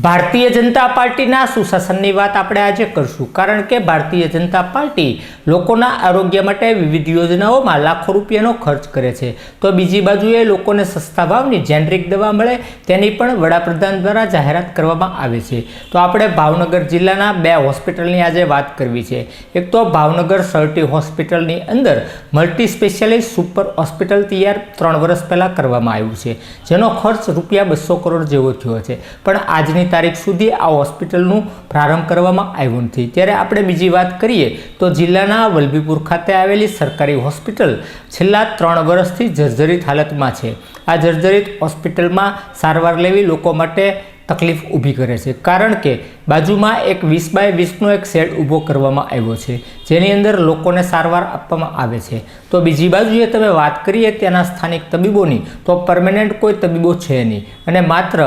ભારતીય જનતા પાર્ટીના સુશાસનની વાત આપણે આજે કરશું. કારણ કે ભારતીય જનતા પાર્ટી લોકોના આરોગ્ય માટે વિવિધ યોજનાઓમાં લાખો રૂપિયાનો ખર્ચ કરે છે. તો બીજી બાજુએ લોકોને સસ્તા ભાવની જેનરિક દવા મળે તેની પણ વડાપ્રધાન દ્વારા જાહેરાત કરવામાં આવે છે. તો આપણે ભાવનગર જિલ્લાના બે હોસ્પિટલની આજે વાત કરવી છે. એક તો ભાવનગર સર્ટી હોસ્પિટલની અંદર મલ્ટી સ્પેશિયાલિસ્ટ સુપર હોસ્પિટલ તૈયાર ત્રણ વર્ષ પહેલાં કરવામાં આવ્યું છે. જેનો ખર્ચ રૂપિયા બસો કરોડ જેવો થયો છે. પણ આજની તારીખ સુધી આ હોસ્પિટલનું પ્રારંભ કરવામાં આવ્યું નથી. ત્યારે આપણે બીજી વાત કરીએ તો જિલ્લાના વલભીપુર ખાતે આવેલી સરકારી હોસ્પિટલ છેલ્લા ત્રણ વર્ષથી જર્જરિત હાલતમાં છે. આ જર્જરિત હોસ્પિટલમાં સારવાર લેવી લોકો માટે તકલીફ ઊભી કરે છે. કારણ કે બાજુમાં એક વીસ બાય વીસનો એક શેડ ઊભો કરવામાં આવ્યો છે, જેની અંદર લોકોને સારવાર આપવામાં આવે છે. તો બીજી બાજુએ તમે વાત કરીએ ત્યાંના સ્થાનિક તબીબોની, તો પરમેનન્ટ કોઈ તબીબો છે નહીં. અને માત્ર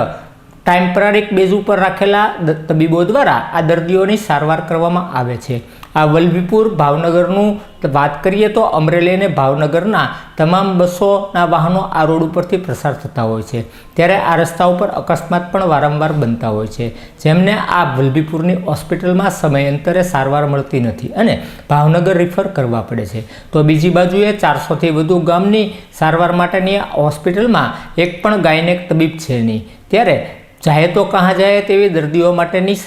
ટાઇમ્પરરી બેઝ ઉપર રાખેલા તબીબો દ્વારા આ દર્દીઓની સારવાર કરવામાં આવે છે. આ વલભીપુર ભાવનગરનું વાત કરીએ તો અમરેલી અને ભાવનગરના તમામ બસોના વાહનો આ રોડ ઉપરથી પ્રસાર થતા હોય છે. ત્યારે આ રસ્તા ઉપર અકસ્માત પણ વારંવાર બનતા હોય છે. જેમને આ વલભીપુરની હોસ્પિટલમાં સમયાંતરે સારવાર મળતી નથી અને ભાવનગર રિફર કરવા પડે છે. તો બીજી બાજુએ ચારસોથી વધુ ગામની સારવાર માટેની હોસ્પિટલમાં એક પણ ગાયનેક તબીબ છે નહીં. ત્યારે જાય તો કહાં જાય તેવી દર્દીઓ માટેની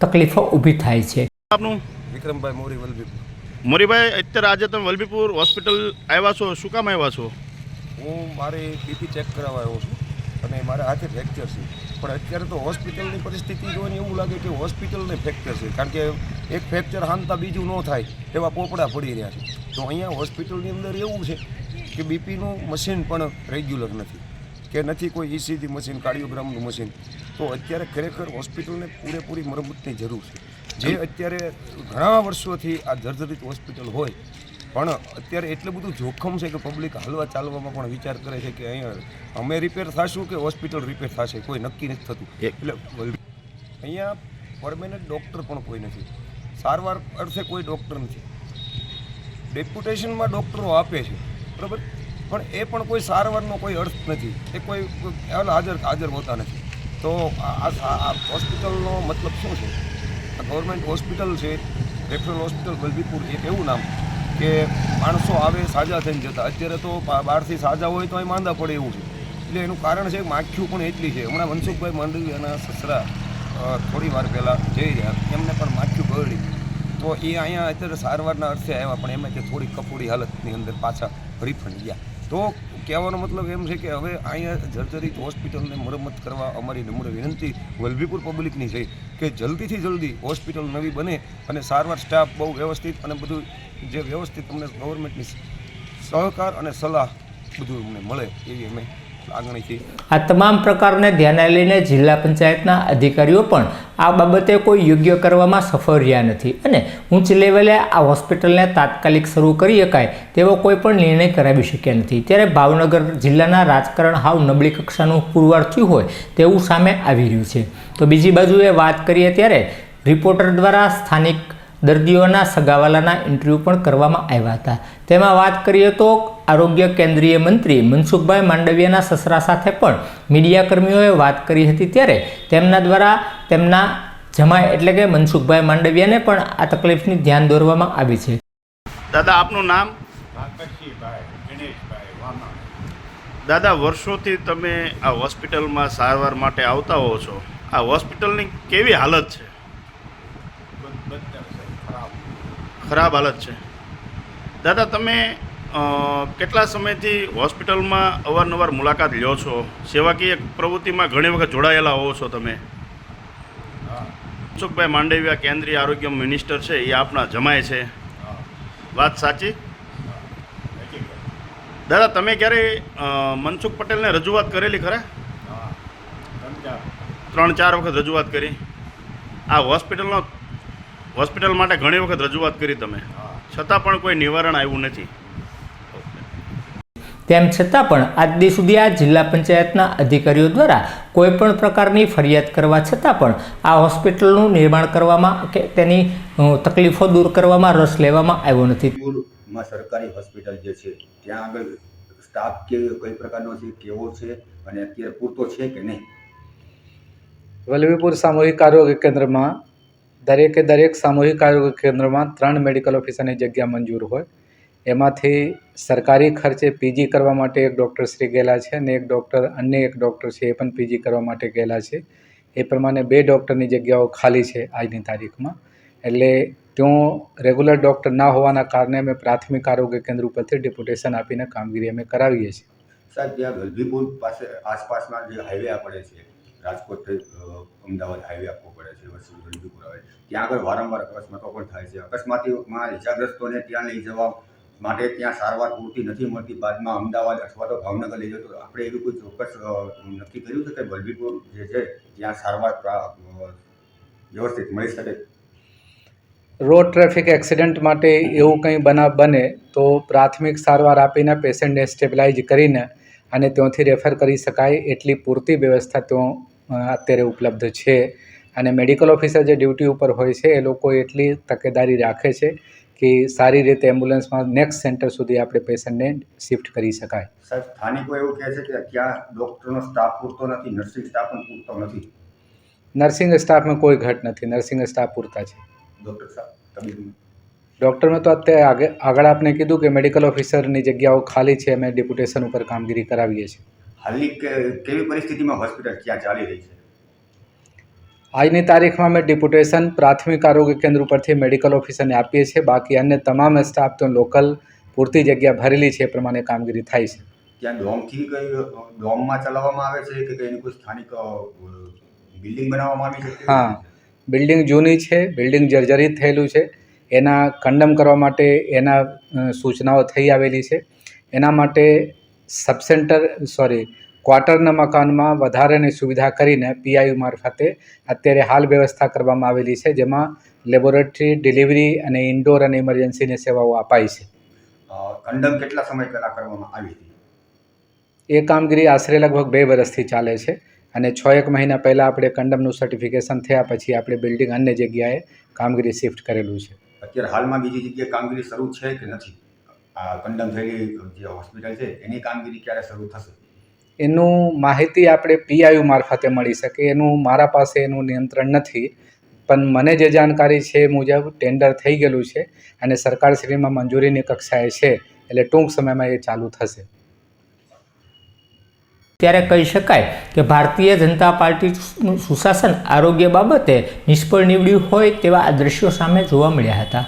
તકલીફો ઊભી થાય છે. આપનું? વિક્રમભાઈ મોરી વલભીપુર. મોરીભાઈ અત્યારે આજે તમે વલભીપુર હોસ્પિટલ આવ્યા છો શું કામ આવ્યા છો? હું મારી બીપી ચેક કરાવવા આવ્યો છું અને મારા હાથે ફ્રેક્ચર છે. પણ અત્યારે તો હોસ્પિટલની પરિસ્થિતિ જોઈને એવું લાગે કે હોસ્પિટલને ફ્રેક્ચર છે. કારણ કે એક ફ્રેક્ચર હાનતા બીજું ન થાય એવા પોપડા પડી રહ્યા છે. તો અહીંયા હોસ્પિટલની અંદર એવું છે કે બીપીનું મશીન પણ રેગ્યુલર નથી. કે નથી કોઈ ઈસીજી મશીન કાર્ડિયોગ્રામનું મશીન તો અત્યારે ખરેખર હોસ્પિટલને પૂરેપૂરી મરમ્મતની જરૂર છે. જે અત્યારે ઘણા વર્ષોથી આ જર્જરિત હોસ્પિટલ હોય પણ અત્યારે એટલું બધું જોખમ છે કે પબ્લિક હાલવા ચાલવામાં પણ વિચાર કરે છે કે અહીંયા અમે રિપેર થશું કે હોસ્પિટલ રિપેર થશે? કોઈ નક્કી નથી થતું. એટલે અહીંયા પરમેનન્ટ ડૉક્ટર પણ કોઈ નથી. સારવાર અર્થે કોઈ ડૉક્ટર નથી. ડેપ્યુટેશનમાં ડૉક્ટરો આપે છે. બરાબર? પણ એ પણ કોઈ સારવારનો કોઈ અર્થ નથી. એ કોઈ હાજર હાજર હોતા નથી. તો આ હોસ્પિટલનો મતલબ શું છે? ગવર્મેન્ટ હોસ્પિટલ છે, રેફરલ હોસ્પિટલ વલભીપુર એક એવું નામ કે માણસો આવે, સાજા થઈને જતા. અત્યારે તો બહારથી સાજા હોય તો અહીં માંદા પડે એવું છે. એટલે એનું કારણ છે, માખ્યું પણ એટલી છે. હમણાં મનસુખભાઈ એના સસરા થોડી વાર પહેલાં જઈ રહ્યા. એમને પણ માખ્યું બગડી તો એ અહીંયા અત્યારે સારવારના અર્થે આવ્યા, પણ એમાં કે થોડી કફોડી હાલતની અંદર પાછા રિફંડ ગયા. તો કહેવાનો મતલબ એમ છે કે હવે અહીંયા જર્જરિત હોસ્પિટલને મરમ્મત કરવા અમારી નમ્ર વિનંતી વલભીપુર પબ્લિકની છે કે જલ્દીથી જલ્દી હોસ્પિટલ નવી બને અને સારવાર સ્ટાફ બહુ વ્યવસ્થિત અને બધું જે વ્યવસ્થિત અમને ગવર્મેન્ટની સહકાર અને સલાહ બધું અમને મળે એવી અમે આ તમામ પ્રકારને ધ્યાને લઈને જિલ્લા પંચાયતના અધિકારીઓ પણ આ બાબતે કોઈ યોગ્ય કરવામાં સફળ રહ્યા નથી અને ઉચ્ચ લેવલે આ હોસ્પિટલને તાત્કાલિક શરૂ કરી શકાય તેવો કોઈ પણ નિર્ણય કરાવી શક્યા નથી. ત્યારે ભાવનગર જિલ્લાના રાજકારણ હાવ નબળી કક્ષાનું પુરવાર થયું હોય તેવું સામે આવી રહ્યું છે. તો બીજી બાજુએ વાત કરીએ ત્યારે રિપોર્ટર દ્વારા સ્થાનિક દર્દીઓના સગાવાલાના ઇન્ટરવ્યૂ પણ કરવામાં આવ્યા હતા. તેમાં વાત કરીએ તો આરોગ્ય કેન્દ્રીય મંત્રી મનસુખભાઈ માંડવિયાના સસરા સાથે પણ મીડિયાકર્મીઓએ વાત કરી હતી ત્યારે તેમના દ્વારા તેમના જમાય એટલે કે મનસુખભાઈ માંડવિયાને પણ આ તકલીફની ધ્યાન દોરવામાં આવી છે. દાદા આપનું નામ? દાદા વર્ષોથી તમે આ હોસ્પિટલમાં સારવાર માટે આવતા હો છો. આ હોસ્પિટલની કેવી હાલત છે બદતર છે ખરાબ ખરાબ હાલત છે. દાદા તમે કેટલા સમયથી હોસ્પિટલમાં અવારનવાર મુલાકાત લ્યો છો? સેવાકીય પ્રવૃત્તિમાં ઘણી વખત જોડાયેલા હોવ છો તમે. અશોકભાઈ માંડવિયા કેન્દ્રીય આરોગ્ય મિનિસ્ટર છે એ આપના જમાય છે. વાત સાચી? દાદા તમે ક્યારે મનસુખ પટેલને રજૂઆત કરેલી ખરા? ત્રણ ચાર વખત રજૂઆત કરી. આ હોસ્પિટલનો હોસ્પિટલ માટે ઘણી વખત રજૂઆત કરી તમે. છતાં પણ કોઈ નિવારણ આવ્યું નથી. તેમ છતાં પણ આજ દી સુધી આ જિલ્લા પંચાયતના અધિકારીઓ દ્વારા કોઈ પણ પ્રકારની ફરિયાદ કરવા છતાં પણ આ હોસ્પિટલનું નિર્માણ કરવામાં કે તેની તકલીફો દૂર કરવામાં રસ લેવામાં આવ્યો નથી. માં સરકારી હોસ્પિટલ જે છે ત્યાં આગળ સ્ટાફ કે કઈ પ્રકારનો છે કેવો છે અને અત્યારે પૂરતો છે કે નહીં? વલ્લભીપુર સામૂહિક આરોગ્ય કેન્દ્રમાં દરેકે દરેક સામૂહિક આરોગ્ય કેન્દ્રમાં ત્રણ મેડિકલ ઓફિસરની જગ્યા મંજૂર હોય. એમાંથી સરકારી ખર્ચે પીજી કરવા માટે એક ડૉક્ટર શ્રી ગયેલા છે અને એક ડૉક્ટર, અન્ય એક ડૉક્ટર છે એ પણ પીજી કરવા માટે ગયેલા છે. એ પ્રમાણે બે ડૉક્ટરની જગ્યાઓ ખાલી છે આજની તારીખમાં. એટલે ત્યાં રેગ્યુલર ડૉક્ટર ના હોવાના કારણે અમે પ્રાથમિક આરોગ્ય કેન્દ્ર ઉપરથી ડેપ્યુટેશન આપીને કામગીરી અમે કરાવીએ છીએ. સાહેબ, ત્યાં ગલભીપુર પાસે આસપાસના જે હાઈવે પડે છે રાજકોટથી અમદાવાદ હાઈવે આપવો પડે છે વસ્તુ આવે ત્યાં આગળ વારંવાર અકસ્માતો પણ થાય છે. અકસ્માતીમાં ઇજાગ્રસ્તોને ત્યાં લઈ જવા માટે ત્યાં સારવાર પૂરતી નથી મળતી. બાદમાં અમદાવાદ અથવા તો ભાવનગર લઈ જતો આપણે એવી કોઈ ચોક્કસ નક્કી કર્યું છે કે બલબીપુર જે છે, ત્યાં સારવાર વ્યવસ્થિત મળી શકે? રોડ ટ્રાફિક એક્સિડન્ટ માટે એવું કંઈ બનાવ બને તો પ્રાથમિક સારવાર આપીને પેશન્ટને સ્ટેબલાઇઝ કરીને અને ત્યાંથી રેફર કરી શકાય એટલી પૂરતી વ્યવસ્થા ત્યાં અત્યારે ઉપલબ્ધ છે. અને મેડિકલ ઓફિસર જે ડ્યુટી ઉપર હોય છે એ લોકો એટલી તકેદારી રાખે છે કે સારી રીતે એમ્બ્યુલન્સમાં નેક્સ્ટ સેન્ટર સુધી આપણે પેશન્ટને શિફ્ટ કરી શકાય. સાહેબ સ્થાનિકો એવું કહે છે કે ત્યાં ડૉક્ટરનો સ્ટાફ પૂરતો નથી નર્સિંગ સ્ટાફ પણ પૂરતો નથી? નર્સિંગ સ્ટાફમાં કોઈ ઘટ નથી. નર્સિંગ સ્ટાફ પૂરતા છે. ડૉક્ટર સાહેબ તબીબ ડૉક્ટરમાં તો અત્યારે આગળ આગળ આપને કીધું કે મેડિકલ ઓફિસરની જગ્યાઓ ખાલી છે. અમે ડેપ્યુટેશન ઉપર કામગીરી કરાવીએ છીએ. હાલની કેવી પરિસ્થિતિમાં હોસ્પિટલ ક્યાં ચાલી રહી છે? આજની તારીખમાં અમે ડેપ્યુટેશન પ્રાથમિક આરોગ્ય કેન્દ્ર ઉપરથી મેડિકલ ઓફિસરને આપીએ છીએ. બાકી અન્ય તમામ સ્ટાફ તો લોકલ પૂરતી જગ્યા ભરેલી છે એ પ્રમાણે કામગીરી થાય છે. ત્યાં ડોમથી કઈ ડોમમાં ચલાવવામાં આવે છે કે કઈ એની કોઈ સ્થાનિક બિલ્ડિંગ બનાવવામાં આવી છે? હા. બિલ્ડિંગ જૂની છે બિલ્ડિંગ જર્જરિત થયેલું છે. એના કંડમ કરવા માટે એના સૂચનાઓ થઈ આવેલી છે. એના માટે સબસેન્ટર સોરી ક્વાર્ટરના મકાનમાં વધારાની સુવિધા કરીને પીઆઈયુ મારફતે અત્યારે હાલ વ્યવસ્થા કરવામાં આવેલી છે જેમાં લેબોરેટરી ડિલિવરી અને ઇન્ડોર અને ઇમરજન્સીની સેવાઓ અપાય છે. કંડમ કેટલા સમય પહેલાં કરવામાં આવી હતી? એ કામગીરી આશરે લગભગ બે વર્ષથી ચાલે છે અને છ એક મહિના પહેલાં આપણે કંડમનું સર્ટિફિકેશન થયા પછી આપણે બિલ્ડિંગ અન્ય જગ્યાએ કામગીરી શિફ્ટ કરેલું છે. અત્યારે હાલમાં બીજી જગ્યાએ કામગીરી શરૂ છે કે નથી? કંડમ થયેલી જે હોસ્પિટલ છે એની કામગીરી ક્યારે શરૂ થશે? એનું માહિતી આપણે પીઆઈયુ મારફતે મળી શકે. એનું મારા પાસે એનું નિયંત્રણ નથી. પણ મને જે જાણકારી છે એ મુજબ ટેન્ડર થઈ ગયેલું છે અને સરકારશ્રીમાં મંજૂરીની કક્ષાએ છે. એટલે ટૂંક સમયમાં એ ચાલુ થશે. ત્યારે કહી શકાય કે ભારતીય જનતા પાર્ટીનું સુશાસન આરોગ્ય બાબતે નિષ્ફળ નીવડ્યું હોય તેવા આ દ્રશ્યો સામે જોવા મળ્યા હતા.